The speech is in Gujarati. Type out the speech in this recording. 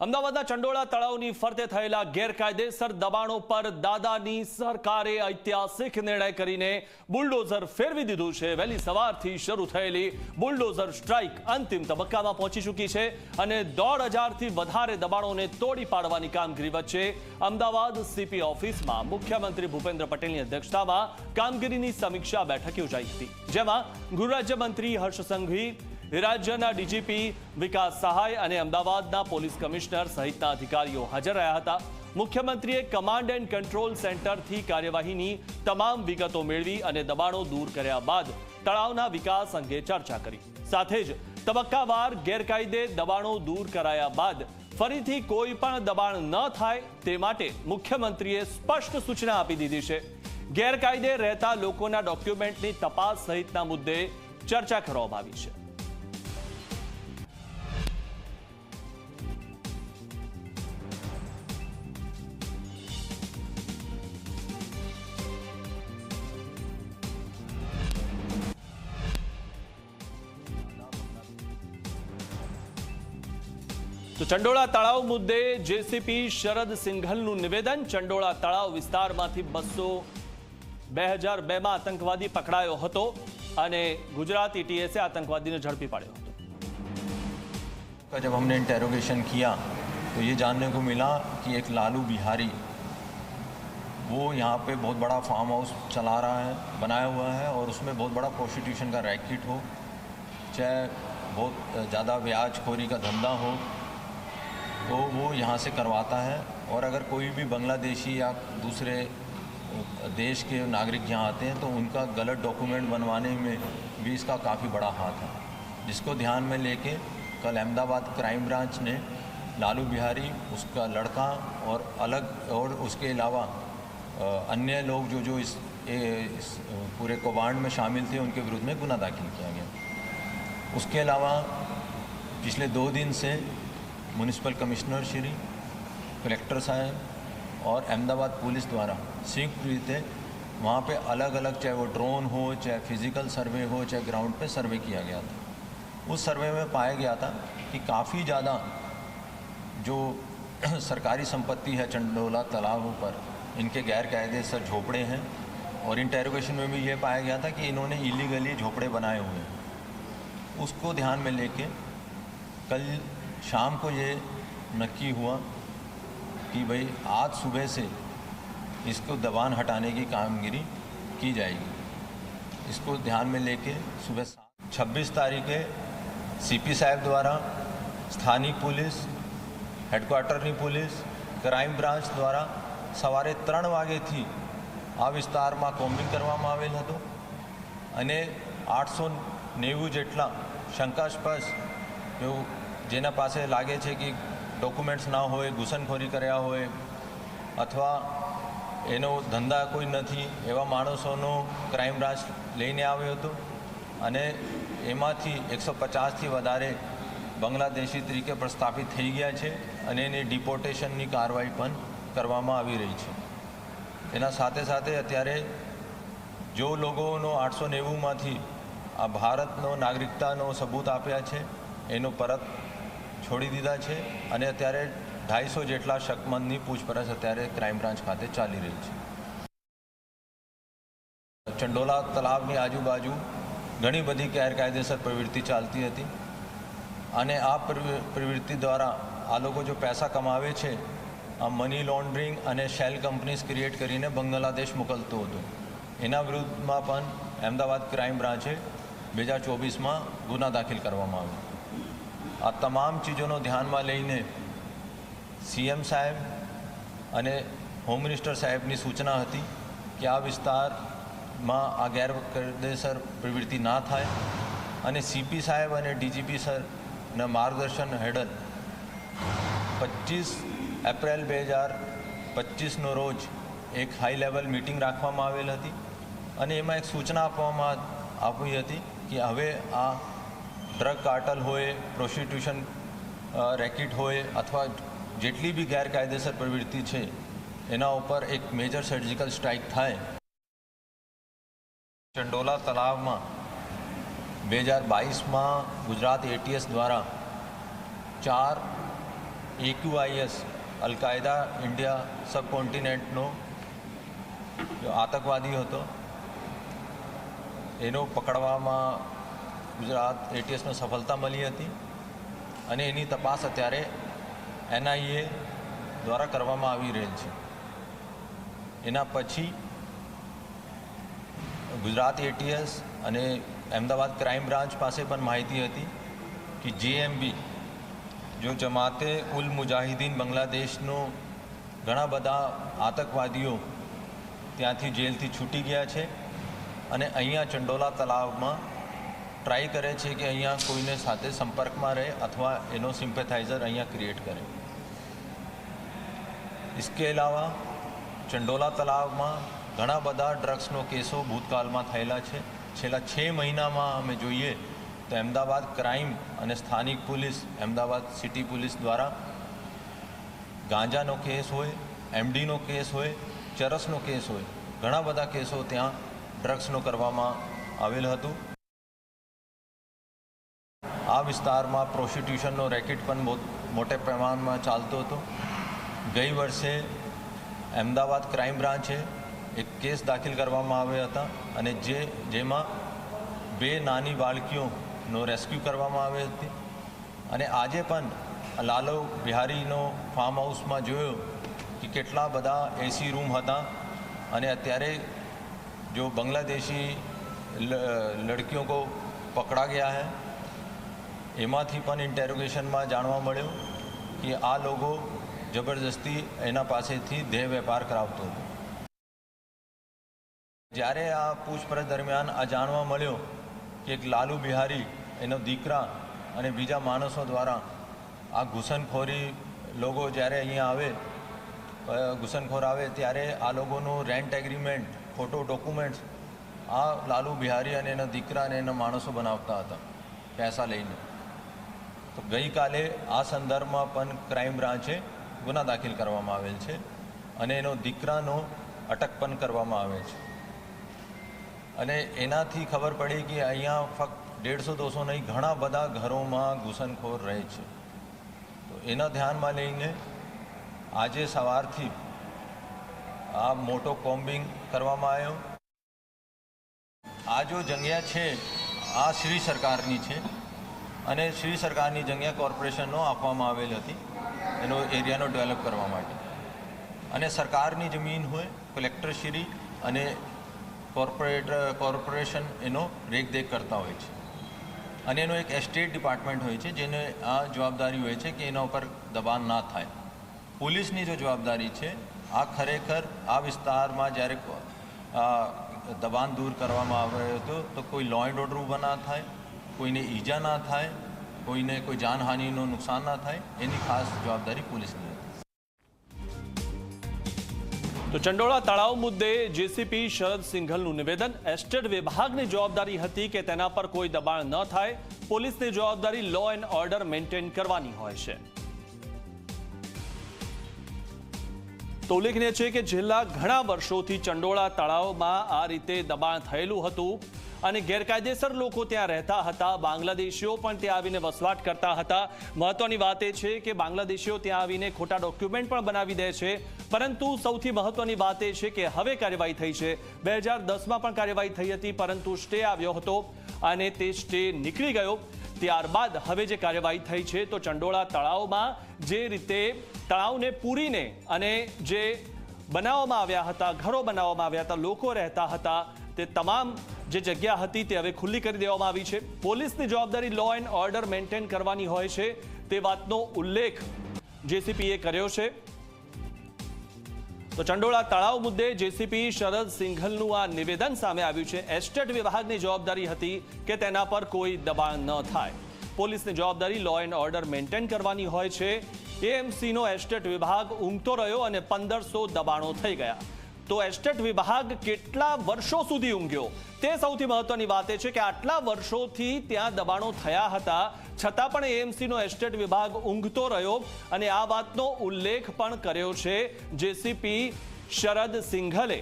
અમદાવાદના ચંડોળા તળાવની ફરતે થયેલા ગેરકાયદેસર દબાણો પર દાદાની સરકારે ઐતિહાસિક નિર્ણય કરીને બુલડોઝર ફેરવી દીધું છે. વહેલી સવારથી શરૂ થયેલી બુલડોઝર સ્ટ્રાઇક અંતિમ તબક્કામાં પહોંચી ચૂકી છે અને દોઢ હજારથી વધારે દબાણોને તોડી પાડવાની કામગીરી વચ્ચે અમદાવાદ સીપી ઓફિસમાં મુખ્યમંત્રી ભૂપેન્દ્ર પટેલની અધ્યક્ષતામાં કામગીરીની સમીક્ષા બેઠક યોજાઈ હતી. જેમાં ગૃહ રાજ્યમંત્રી હર્ષ સંઘવી રાજ્યના ડીજીપી વિકાસ સહાય અને અમદાવાદના પોલીસ કમિશનર સહિતના અધિકારીઓ હાજર રહ્યા હતા. મુખ્યમંત્રીએ કમાન્ડ એન્ડ કંટ્રોલ સેન્ટરથી કાર્યવાહીની તમામ વિગતો મેળવી અને દબાણો દૂર કર્યા બાદ તળાવના વિકાસ અંગે ચર્ચા કરી. સાથે જ તબક્કાવાર ગેરકાયદે દબાણો દૂર કરાયા બાદ ફરીથી કોઈ પણ દબાણ ન થાય તે માટે મુખ્યમંત્રીએ સ્પષ્ટ સૂચના આપી દીધી છે. ગેરકાયદે રહેતા લોકોના ડોક્યુમેન્ટની તપાસ સહિતના મુદ્દે ચર્ચા કરવામાં આવી છે. તો ચંડોળા તળાવ મુદ્દે જેસીપી શરદ સિંઘલનું નિવેદન ચંડોળા તળાવ વિસ્તારમાંથી બસો બે હજાર બેમાં આતંકવાદી પકડાયો હતો અને ગુજરાત એટીએસે આતંકવાદીને ઝડપી પાડ્યો હતો का जब हमने इंटेरोगेशन किया तो ये जानने को मिला कि एक लालू बिहारी वो यहाँ पे बहुत बड़ा फार्म हाउस चला रहा है बनाया हुआ है और उसमें बहुत बड़ा प्रोस्टिट्यूशन का रैकेट हो चाहे बहुत ज़्यादा ब्याजखोरी का धंधा हो तो वो यहाँ से करवाता है और अगर कोई भी बांग्लादेशी या दूसरे देश के नागरिक यहाँ आते हैं तो उनका गलत डॉक्यूमेंट बनवाने में भी इसका काफ़ी बड़ा हाथ है। जिसको ध्यान में लेके कल अहमदाबाद क्राइम ब्रांच ने लालू बिहारी उसका लड़का और अलग और उसके अलावा अन्य लोग जो जो इस, इस पूरे कौभांड में शामिल थे उनके विरुद्ध में गुना दाखिल किया गया। उसके अलावा पिछले दो दिन से म्यूनिसिपल कमिश्नर श्री कलेक्टर साहब और अहमदाबाद पुलिस द्वारा संयुक्त रीते वहाँ पे अलग अलग चाहे वो ड्रोन हो, चाहे फ़िज़िकल सर्वे हो, चाहे ग्राउंड पे सर्वे किया गया था। उस सर्वे में पाया गया था कि काफ़ी ज़्यादा जो सरकारी संपत्ति है, चंडोला तालाब पर इनके गैर कायदे सर झोपड़े हैं और इंटेरोगेशन में भी ये पाया गया था कि इन्होंने इलीगली झोपड़े बनाए हुए हैं। उसको ध्यान में लेके कल शाम को ये नक्की हुआ कि भाई आज सुबह से इसको दबान हटाने की कामगिरी की जाएगी इसको ध्यान में लेके सुबह छब्बीस तारीखे सीपी સાહેબ દ્વારા સ્થાનિક પોલીસ હેડક્વાર્ટરની પોલીસ ક્રાઇમ બ્રાન્ચ દ્વારા સવારે ત્રણ વાગ્યેથી આ વિસ્તારમાં કોમ્બિંગ કરવામાં આવેલ હતું અને આઠસો નેવું જેટલા શંકાસ્પદ એવું જેના પાસે લાગે છે કે ડોક્યુમેન્ટ્સ ના હોય, ઘૂસણખોરી કર્યા હોય, અથવા એનો ધંધા કોઈ નથી, એવા માણસોનો ક્રાઇમ બ્રાન્ચ લઈને આવ્યો હતો અને એમાંથી એકસો પચાસથી વધારે બાંગ્લાદેશી તરીકે પ્રસ્થાપિત થઈ ગયા છે અને એની ડિપોર્ટેશનની કાર્યવાહી પણ કરવામાં આવી રહી છે. એના સાથે સાથે અત્યારે જો લોકોનો આઠસો નેવુંમાંથી આ ભારતનો નાગરિકતાનો સબૂત આપ્યા છે, એનો પરત છોડી દીધા છે અને અત્યારે ઢાઈસો જેટલા શકમંદની પૂછપરછ અત્યારે ક્રાઇમ બ્રાન્ચ ખાતે ચાલી રહી છે. ચંડોલા તલાવની આજુબાજુ ઘણી બધી ગેરકાયદેસર પ્રવૃત્તિ ચાલતી હતી અને આ પ્રવૃત્તિ દ્વારા આ લોકો જો પૈસા કમાવે છે, આ મની લોન્ડરિંગ અને શેલ કંપનીઝ ક્રિએટ કરીને બાંગ્લાદેશ મોકલતો હતો. એના વિરુદ્ધમાં પણ અમદાવાદ ક્રાઇમ બ્રાન્ચે બે હજાર ચોવીસમાં ગુના દાખલ કરવામાં આવ્યો. આ તમામ ચીજોનો ધ્યાનમાં લઈને સીએમ સાહેબ અને હોમ મિનિસ્ટર સાહેબની સૂચના હતી કે આ વિસ્તારમાં આ ગેરકાયદેસર પ્રવૃત્તિ ના થાય અને સીપી સાહેબ અને ડીજીપી સરના માર્ગદર્શન હેઠળ પચીસ એપ્રિલ બે હજાર પચીસનો રોજ એક હાઈ લેવલ મિટિંગ રાખવામાં આવેલ હતી અને એમાં એક સૂચના આપવામાં આપી હતી કે હવે આ ડ્રગ કાર્ટલ હોય પ્રોસ્ટિટ્યુશન રેકેટ હોય અથવા જેટલી બી ગેરકાયદેસર પ્રવૃત્તિ છે, એના ઉપર એક મેજર સર્જિકલ સ્ટ્રાઇક થાય. ચંડોલા તલાવમાં બે હજાર બાવીસમાં ગુજરાત એટીએસ દ્વારા ચાર એક્યુઆઈએસ અલકાયદા ઇન્ડિયા સબકોન્ટિનેન્ટનો આતંકવાદી હતો. એનો પકડવામાં ગુજરાત એટીએસને સફળતા મળી હતી અને એની તપાસ અત્યારે એનઆઈએ દ્વારા કરવામાં આવી રહેલ છે. એના પછી ગુજરાત એટીએસ અને અમદાવાદ ક્રાઇમ બ્રાન્ચ પાસે પણ માહિતી હતી કે જેએમબી જો જમાતે ઉલ મુજાહિદીન બાંગ્લાદેશનો ઘણા બધા આતંકવાદીઓ ત્યાંથી જેલથી છૂટી ગયા છે અને અહીંયા ચંડોલા તલાવમાં ટ્રાય કરે છે કે અહીંયા કોઈને સાથે સંપર્કમાં રહે અથવા એનો સિમ્પેથાઇઝર અહીંયા ક્રિએટ કરે इसके અલાવા ચંડોલા તલાવમાં ઘણા બધા ડ્રગ્સનો કેસો ભૂતકાળમાં થયેલા છે છેલ્લા છ મહિનામાં અમે જોઈએ તો અમદાવાદ ક્રાઇમ અને સ્થાનિક પોલીસ અમદાવાદ સિટી પોલીસ દ્વારા ગાંજાનો કેસ હોય એમડીનો કેસ હોય ચરસનો કેસ હોય ઘણા બધા કેસો ત્યાં ડ્રગ્સનો કરવામાં આવેલ હતું આ વિસ્તારમાં પ્રોસ્ટિટ્યુશનનો રેકેટ પણ બહુ મોટે પ્રમાણમાં ચાલતો હતો ગઈ વર્ષે અમદાવાદ ક્રાઇમ બ્રાન્ચે એક કેસ દાખલ કરવામાં આવ્યા હતા અને જે જેમાં બે નાની બાળકીઓનો રેસ્ક્યુ કરવામાં આવી હતી અને આજે પણ લાલો બિહારીનો ફાર્મ હાઉસમાં જોયો કે કેટલા બધા એસી રૂમ હતા અને અત્યારે जो बांग्लादेशी ल- लड़कियों को पकड़ा गया है એમાંથી પણ ઇન્ટેરોગેશનમાં જાણવા મળ્યું કે આ લોકો જબરજસ્તી એના પાસેથી દેહ વેપાર કરાવતો હતો. જ્યારે આ પૂછપરછ દરમિયાન આ જાણવા મળ્યો કે એક લાલુ બિહારી, એનો દીકરા અને બીજા માણસો દ્વારા આ ઘૂસણખોરી લોકો જ્યારે અહીંયા આવે ઘૂસણખોર આવે ત્યારે આ લોકોનું રેન્ટ એગ્રીમેન્ટ ફોટો ડોક્યુમેન્ટ્સ આ લાલુ બિહારી અને એના દીકરા અને એના માણસો બનાવતા હતા, પૈસા લઈને. તો ગઈકાલે આ સંદર્ભમાં પણ ક્રાઇમ બ્રાન્ચે ગુના દાખલ કરવામાં આવેલ છે અને એનો દીકરાનો અટક પણ કરવામાં આવે છે. અને એનાથી ખબર પડી કે અહીંયા ફક્ત દેડસો દોસો નહીં, ઘણા બધા ઘરોમાં ઘૂસણખોર રહે છે. તો એના ધ્યાનમાં લઈને આજે સવારથી આ મોટો કોમ્બિંગ કરવામાં આવ્યો. આ જો જગ્યા છે, આ શ્રી સરકારની છે. અને શ્રી સરકારની જગ્યા કોર્પોરેશનનો આપવામાં આવેલ હતી. એનો એરિયાનો ડેવલપ કરવા માટે. અને સરકારની જમીન હોય, કલેક્ટરશ્રી અને કોર્પોરેટ, કોર્પોરેશન એનો રેખદેખ કરતા હોય છે. અને એનો એક એસ્ટેટ ડિપાર્ટમેન્ટ હોય છે, જેને આ જવાબદારી હોય છે કે એના ઉપર દબાણ ના થાય. પોલીસની જો જવાબદારી છે, આ ખરેખર આ વિસ્તારમાં જ્યારે દબાણ દૂર કરવામાં આવ્યો હતો તો કોઈ લો એન્ડ ઓર્ડર ઊભા ના થાય. કોઈને ઈજા ના થાય, કોઈને કોઈ જાનહાનિનું નુકસાન ના થાય, એની ખાસ જવાબદારી પોલીસની તો ચંડોળા તળાવ મુદ્દે જેસીપી શરદ સિંઘલનું નિવેદન. એસ્ટેટ વિભાગની જવાબદારી હતી કે તેના પર કોઈ દબાણ ન થાય. પોલીસની જવાબદારી લો એન્ડ ઓર્ડર મેન્ટેન કરવાની હોય છે. તો ઉલ્લેખનીય છે કે છેલ્લા ઘણા વર્ષોથી ચંડોળા તળાવમાં આ રીતે દબાણ થયેલું હતું અને ગેરકાયદેસર લોકો ત્યાં રહેતા હતા. બાંગ્લાદેશીઓ પણ ત્યાં આવીને વસવાટ કરતા હતા. મહત્વની વાત એ છે કે બાંગ્લાદેશીઓ ત્યાં આવીને ખોટા ડોક્યુમેન્ટ પણ બનાવી દે છે. પરંતુ સૌથી મહત્વની વાત એ છે કે હવે કાર્યવાહી થઈ છે. બે હજાર દસમાં પણ કાર્યવાહી થઈ હતી, પરંતુ સ્ટે આવ્યો હતો અને તે સ્ટે નીકળી ગયો. ત્યારબાદ હવે જે કાર્યવાહી થઈ છે, તો ચંડોળા તળાવમાં જે રીતે તળાવને પૂરીને અને જે બનાવવામાં આવ્યા હતા, ઘરો બનાવવામાં આવ્યા હતા, લોકો રહેતા હતા, તે તમામ જે જગ્યા હતી તે હવે ખુલ્લી કરી દેવામાં આવી છે. પોલીસની જવાબદારી લો એન્ડ ઓર્ડર મેન્ટેન કરવાની હોય છે, તે વાતનો ઉલ્લેખ જેસીપીએ કર્યો છે. તો ચંડોળા તળાવ મુદ્દે જેસીપી શરદ સિંઘલનું આ નિવેદન સામે આવ્યું છે. એસ્ટેટ વિભાગની જવાબદારી હતી કે તેના પર કોઈ દબાણ ન થાય. પોલીસની જવાબદારી લો એન્ડ ઓર્ડર મેન્ટેન કરવાની હોય છે. એએમસીનો એસ્ટેટ વિભાગ ઊંઘતો રહ્યો અને પંદરસો દબાણો થઈ ગયા. તો એસ્ટેટ વિભાગ કેટલા વર્ષો સુધી ઊંઘ્યો? તે સૌથી મહત્વની વાત એ છે કે આટલા વર્ષોથી ત્યાં દબાણો થયા હતા. છતાં પણ એએમસીનો એસ્ટેટ વિભાગ ઊંઘતો રહ્યો અને આ વાતનો ઉલ્લેખ પણ કર્યો છે જેસીપી શરદ સિંઘલે.